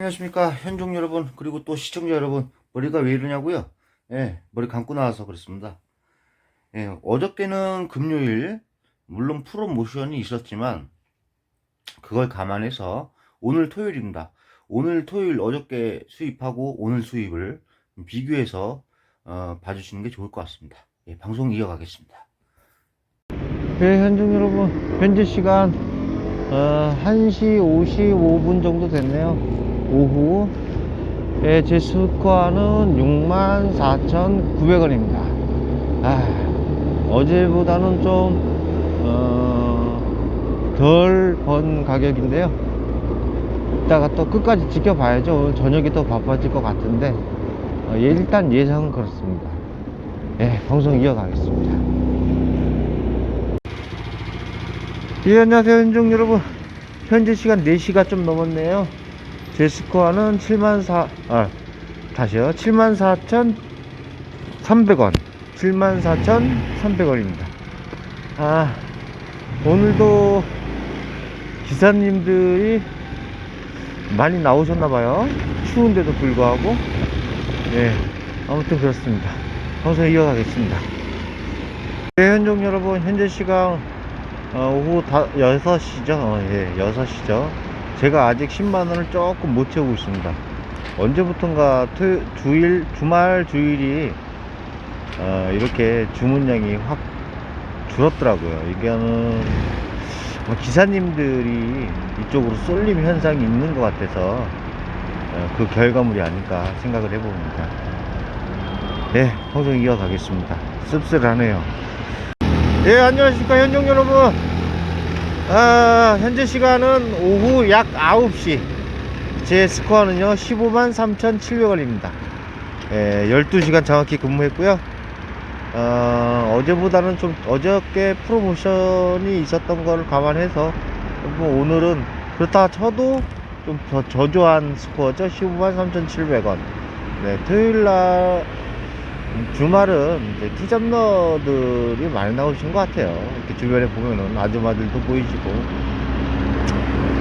안녕하십니까 현종 여러분 그리고 또 시청자 여러분 머리가 왜 이러냐고요 예 머리 감고 나와서 그렇습니다 예 어저께는 금요일 물론 프로모션이 있었지만 그걸 감안해서 오늘 토요일입니다 오늘 토요일 어저께 수입하고 오늘 수입을 비교해서 어, 봐주시는 게 좋을 것 같습니다 예, 방송 이어가겠습니다 네, 현중 여러분. 현재 시간 어, 1시 55분 정도 됐네요. 오후. 예, 제 스코어는 64,900원입니다. 아, 어제보다는 좀, 어, 덜 번 가격인데요. 이따가 또 끝까지 지켜봐야죠. 오늘 저녁에 또 바빠질 것 같은데, 어, 예, 일단 예상은 그렇습니다. 예, 방송 이어가겠습니다. 예, 안녕하세요, 현종 여러분. 현재 시간 4시가 좀 넘었네요. 제 스코어는 7만 4, 아, 다시요. 7만 4,300원. 7만 4,300원입니다. 아, 오늘도 기사님들이 많이 나오셨나봐요. 추운데도 불구하고. 예, 아무튼 그렇습니다. 방송 이어가겠습니다. 네, 현종 여러분, 현재 시간 어, 오후 다, 6시죠. 어, 예, 6시죠. 제가 아직 10만원을 조금 못 채우고 있습니다. 언제부턴가 토요, 주일, 주말, 주일이, 어, 이렇게 주문량이 확 줄었더라고요. 이게는, 뭐 기사님들이 이쪽으로 쏠림 현상이 있는 것 같아서, 어, 그 결과물이 아닐까 생각을 해봅니다. 네, 방송 이어가겠습니다. 씁쓸하네요. 예, 안녕하십니까, 현종 여러분. 아, 현재 시간은 오후 약 9시. 제 스코어는요, 15만 3,700원입니다. 예, 12시간 정확히 근무했고요. 어, 어제보다는 좀, 어저께 프로모션이 있었던 걸 감안해서, 뭐 오늘은 그렇다 쳐도 좀 더 저조한 스코어죠. 15만 3,700원. 네, 토요일 날, 주말은 이제 티잡러들이 많이 나오신 것 같아요. 이렇게 주변에 보면은 아줌마들도 보이시고,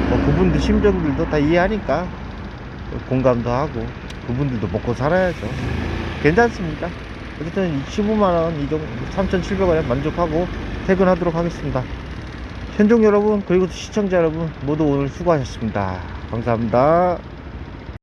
뭐 그분들 심정들도 다 이해하니까 공감도 하고, 그분들도 먹고 살아야죠. 괜찮습니다. 어쨌든 15만원, 이 정도, 3,700원에 만족하고 퇴근하도록 하겠습니다. 현종 여러분, 그리고 시청자 여러분, 모두 오늘 수고하셨습니다. 감사합니다.